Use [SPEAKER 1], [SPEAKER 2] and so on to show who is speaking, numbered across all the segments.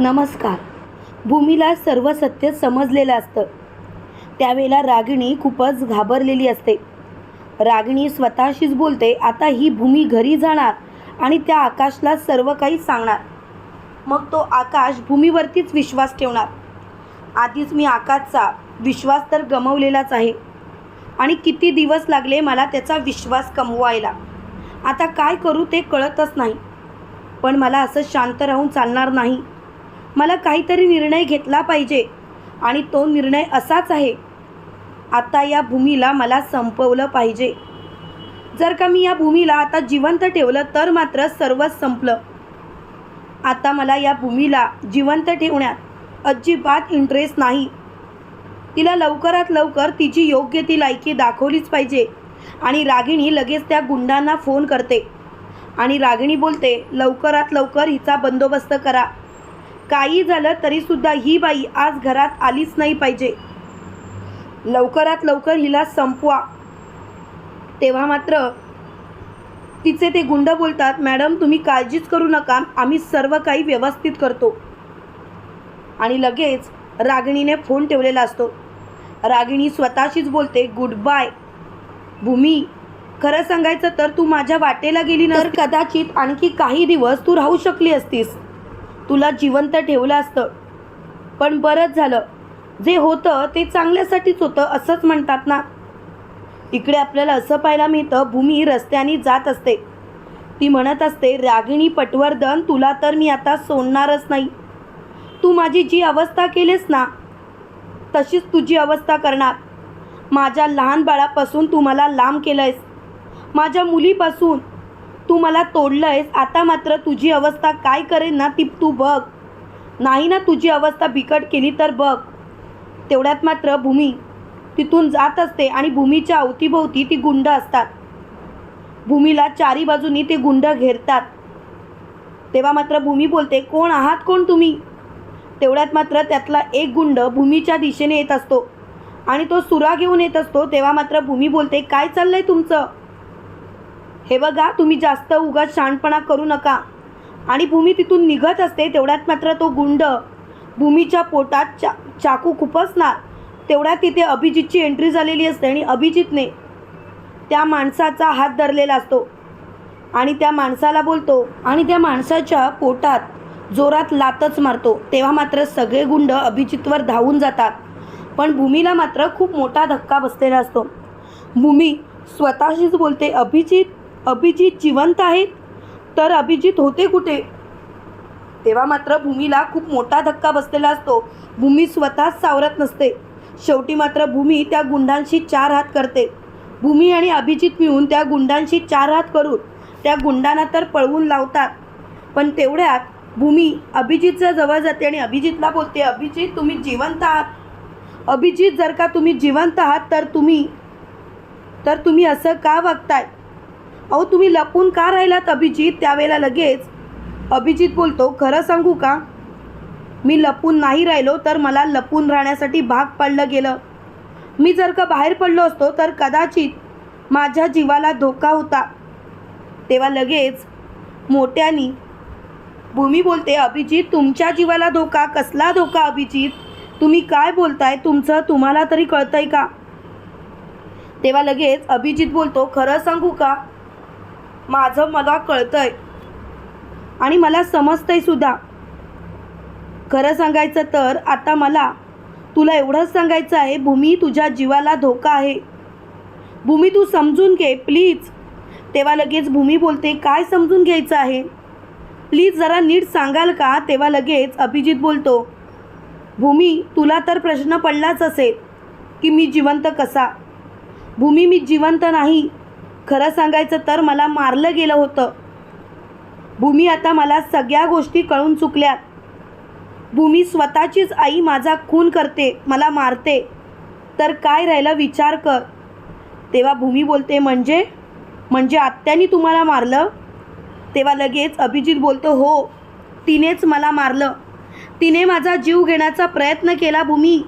[SPEAKER 1] नमस्कार. भूमीला सर्व सत्य समजलेलं असतं. त्यावेळेला रागिणी खूपच घाबरलेली असते. रागिणी स्वतःशीच बोलते आता ही भूमी घरी जाणार आणि त्या आकाशला सर्व काही सांगणार. मग तो आकाश भूमीवरतीच विश्वास ठेवणार. आधीच मी आकाशचा विश्वास तर गमवलेलाच आहे. आणि किती दिवस लागले मला त्याचा विश्वास कमवायला. आता काय करू ते कळतच नाही. पण मला असं शांत राहून चालणार नाही. मला काहीतरी निर्णय घेतला पाहिजे. आणि तो निर्णय असाच आहे. आता या भूमीला मला संपवलं पाहिजे. जर का मी या भूमीला आता जिवंत ठेवलं तर मात्र सर्वच संपलं. आता मला या भूमीला जिवंत ठेवण्यात अजिबात इंटरेस्ट नाही. तिला लवकरात लवकर तिची योग्य ती लायकी दाखवलीच पाहिजे. आणि रागिणी लगेच त्या गुंडांना फोन करते. आणि रागिणी बोलते लवकरात लवकर हिचा बंदोबस्त करा. काही झालं तरीसुद्धा ही बाई आज घरात आलीच नाही पाहिजे. लवकरात लवकर हिला संपवा. तेव्हा मात्र तिचे ते गुंड बोलतात मॅडम तुम्ही काळजीच करू नका. आम्ही सर्व काही व्यवस्थित करतो. आणि लगेच रागिणीने फोन ठेवलेला असतो. रागिणी स्वतःशीच बोलते गुड बाय. भूमी खरं सांगायचं तर तू माझ्या वाटेला गेली नर तर कदाचित आणखी काही दिवस तू राहू शकली असतीस. तुला जिवंत ठेवलं असतं. पण बरंच झालं. जे होतं ते चांगल्यासाठीच होतं असंच म्हणतात ना. इकडे आपल्याला असं पाहायला मिळतं भूमी रस्त्याने जात असते. ती म्हणत असते रागिणी पटवर्धन तुला तर मी आता सोडणारच नाही. तू माझी जी अवस्था केलीस ना तशीच तुझी अवस्था करणार. माझ्या लहान बाळापासून तू मला लांब केलं आहेस माझ्या मुलीपासून तू मला तोडलं आहेस आता मात्र तुझी अवस्था काय करेन ना ती तू बघ. नाही ना तुझी अवस्था बिकट केली तर बघ. तेवढ्यात मात्र भूमी तिथून जात असते आणि भूमीच्या अवतीभोवती ती गुंड असतात. भूमीला चारी बाजूनी ते गुंड घेरतात. तेव्हा मात्र भूमी बोलते कोण आहात? कोण तुम्ही? तेवढ्यात मात्र त्यातला एक गुंड भूमीच्या दिशेने येत असतो आणि तो सुरा घेऊन येत असतो. तेव्हा मात्र भूमी बोलते काय चाललंय तुमचं? हे बघा तुम्ही जास्त उगाच शहाणपणा करू नका. आणि भूमी तिथून निघत असते तेवढ्यात मात्र तो गुंड भूमीच्या पोटात चा चाकू खुपसणार तेवढ्यात तिथे अभिजितची एंट्री झालेली असते आणि अभिजितने त्या माणसाचा हात धरलेला असतो. आणि त्या माणसाला बोलतो आणि त्या माणसाच्या पोटात जोरात लातच मारतो. तेव्हा मात्र सगळे गुंड अभिजितवर धावून जातात. पण भूमीला मात्र खूप मोठा धक्का बसलेला असतो. भूमी स्वतःशीच बोलते अभिजित अभिजित जिवंत आहेत. तर अभिजित होते कुठे? तेव्हा मात्र भूमीला खूप मोठा धक्का बसलेला असतो. भूमी स्वतःच सावरत नसते. शेवटी मात्र भूमी त्या गुंडांशी चार हात करते. भूमी आणि अभिजित मिळून त्या गुंडांशी चार हात करून त्या गुंडांना तर पळवून लावतात. पण तेवढ्यात भूमी अभिजितच्या जवळ जाते आणि अभिजितला बोलते अभिजित तुम्ही जिवंत आहात. अभिजित जर का तुम्ही जिवंत आहात तर तुम्ही तर तुम्ही असं का वागताय? अहो तुम्ही लपून का राहिलात अभिजित? त्यावेळेला लगेच अभिजित बोलतो खरं सांगू का? मी लपून नाही राहिलो तर मला लपून राहण्यासाठी भाग पाडलं गेलं. मी जर का बाहेर पडलो असतो तर कदाचित माझ्या जीवाला धोका होता. तेव्हा लगेच मोठ्यानी भूमी बोलते अभिजित तुमच्या जीवाला धोका? कसला धोका अभिजित? तुम्ही काय बोलताय? तुमचं तुम्हाला तरी कळतंय का? तेव्हा लगेच अभिजित बोलतो खरं सांगू का? माझं मला कळतंय. आणि मला समजतंय सुद्धा. खरं सांगायचं तर आता मला तुला एवढंच सांगायचं आहे भूमी तुझ्या जीवाला धोका आहे. भूमी तू समजून घे प्लीज. तेव्हा लगेच भूमी बोलते काय समजून घ्यायचं आहे? प्लीज जरा नीट सांगाल का? तेव्हा लगेच अभिजित बोलतो भूमी तुला तर प्रश्न पडलाच असेल की मी जिवंत कसा? भूमी मी जिवंत नाही. खरं सांगायचं तर मला मारलं गेलं होतं. भूमी आता मला सगळ्या गोष्टी कळून चुकल्या. भूमी स्वतःचीच आई माझा खून करते मला मारते. तर काय राहिलं विचार कर. तेव्हा भूमी बोलते म्हणजे? म्हणजे आत्यानी तुम्हाला मारलं? तेव्हा लगेच अभिजित बोलतो हो तिनेच मला मारलं. तिने माझा जीव घेण्याचा प्रयत्न केला भूमी.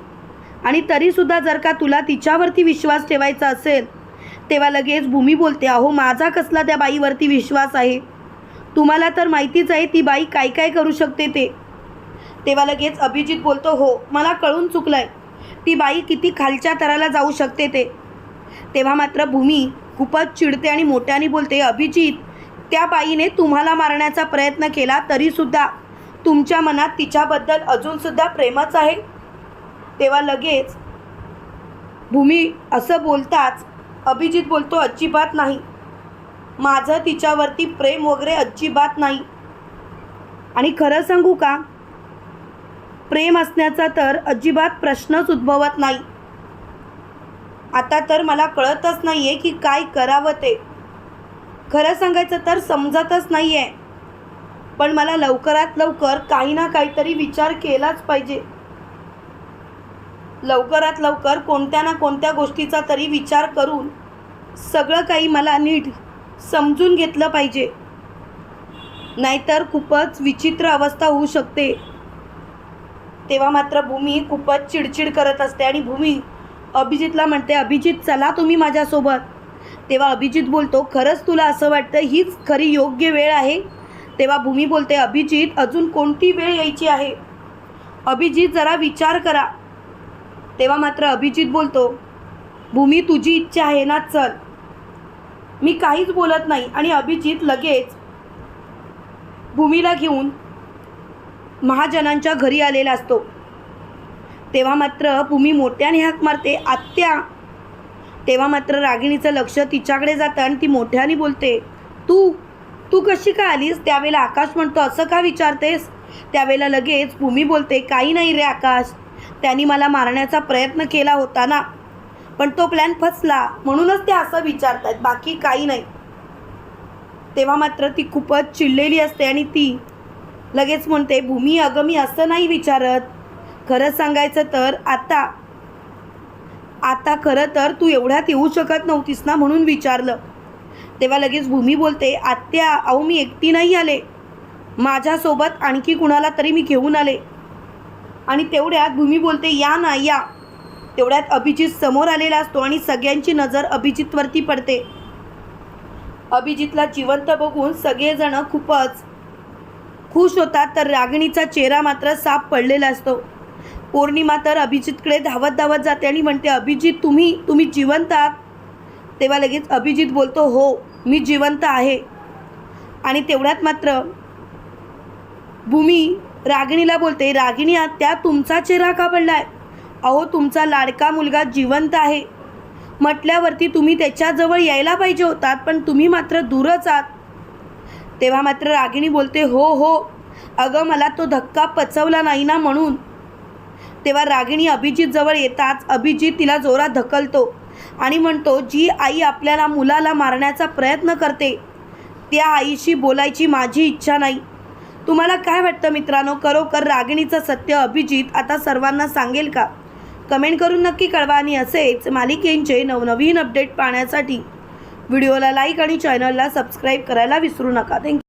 [SPEAKER 1] आणि तरीसुद्धा जर का तुला तिच्यावरती विश्वास ठेवायचा असेल तेव्हा लगेच भूमी बोलते अहो माझा कसला त्या बाईवरती विश्वास आहे? तुम्हाला तर माहितीच आहे ती बाई काय काय करू शकते ते. तेव्हा लगेच अभिजित बोलतो हो मला कळून चुकलंय. ती बाई किती खालच्या तराला जाऊ शकते ते. तेव्हा मात्र भूमी खूपच चिडते आणि मोठ्याने बोलते अभिजित त्या बाईने तुम्हाला मारण्याचा प्रयत्न केला तरीसुद्धा तुमच्या मनात तिच्याबद्दल अजूनसुद्धा प्रेमच आहे? तेव्हा लगेच भूमी असं बोलताच अभिजित बोलतो अजिबात नाही. माझं तिच्यावरती प्रेम वगैरे अजिबात नाही. आणि खरं सांगू का? प्रेम असण्याचा तर अजिबात प्रश्नच उद्भवत नाही. आता तर मला कळतच नाही आहे की काय करावं ते. खरं सांगायचं तर समजतच नाही आहे पण मला लवकरात लवकर काही ना काहीतरी विचार केलाच पाहिजे. लवकरात लवकर कोणत्या ना कोणत्या गोष्टीचा तरी विचार करून सगळं काही मला नीट समजून घेतलं पाहिजे. नाहीतर खूपच विचित्र अवस्था होऊ शकते. तेव्हा मात्र भूमी खूपच चिडचिड करत असते आणि भूमी अभिजितला म्हणते अभिजित चला तुम्ही माझ्यासोबत. तेव्हा अभिजित बोलतो खरंच तुला असं वाटतं हीच खरी योग्य वेळ आहे? तेव्हा भूमी बोलते अभिजित अजून कोणती वेळ यायची आहे? अभिजित जरा विचार करा. तेव्हा मात्र अभिजित बोलतो भूमी तुझी इच्छा आहे ना चल. मी काहीच बोलत नाही आणि अभिजित लगेच भूमीला घेऊन महाजनांच्या घरी आलेला असतो. तेव्हा मात्र भूमी मोठ्याने हाक मारते आत्या. तेव्हा मात्र रागिणीचं लक्ष तिच्याकडे जातं आणि ती मोठ्याने बोलते तू तू कशी का आलीस? त्यावेळेला आकाश म्हणतो असं का विचारतेस? त्यावेळेला लगेच भूमी बोलते काही नाही रे आकाश त्यांनी मला मारण्याचा प्रयत्न केला होता ना. पण तो प्लॅन फसला. म्हणूनच ते असं विचारतात. बाकी काही नाही. तेव्हा मात्र ती खूपच चिडलेली असते आणि ती लगेच म्हणते भूमी अगं मी असं नाही विचारत. खरं सांगायचं तर आता आता खरं तर तू एवढ्यात येऊ शकत नव्हतीस ना म्हणून विचारलं. तेव्हा लगेच भूमी बोलते आत्या अहो मी एकटी नाही आले. माझ्यासोबत आणखी कुणाला तरी मी घेऊन आले. आणि तेवढ्यात भूमी बोलते या ना या. तेवढ्यात अभिजित समोर आलेला असतो आणि सगळ्यांची नजर अभिजितवरती पडते. अभिजितला जिवंत बघून सगळेजण खूपच खुश होतात तर रागिणीचा चेहरा मात्र साफ पडलेला असतो. पौर्णिमा तर अभिजितकडे धावत धावत जाते आणि म्हणते अभिजित तुम्ही तुम्ही जिवंत आहात? तेव्हा लगेच अभिजित बोलतो हो मी जिवंत आहे. आणि तेवढ्यात मात्र भूमी रागिणीला बोलते रागिणी आत्या तुमचा चेहरा का पडलाय? अहो तुमचा लाडका मुलगा जिवंत आहे. म्हटल्यावरती तुम्ही त्याच्याजवळ यायला पाहिजे होतात पण तुम्ही मात्र दूरच आहात. तेव्हा मात्र रागिणी बोलते हो हो अगं मला तो धक्का पचवला नाही ना म्हणून. तेव्हा रागिणी अभिजितजवळ येताच अभिजित तिला जोरात धकलतो आणि म्हणतो जी आई आपल्याला मुलाला मारण्याचा प्रयत्न करते त्या आईशी बोलायची माझी इच्छा नाही. तुम्हाला काय वाटतं मित्रांनो? खरोखर रागिणीचं सत्य अभिजित आता सर्वांना सांगेल का? कमेंट करून नक्की कळवा आणि असेच मालिकेंचे नवनवीन अपडेट पाहण्यासाठी व्हिडिओला लाईक आणि चॅनलला सबस्क्राईब करायला विसरू नका. थँक्यू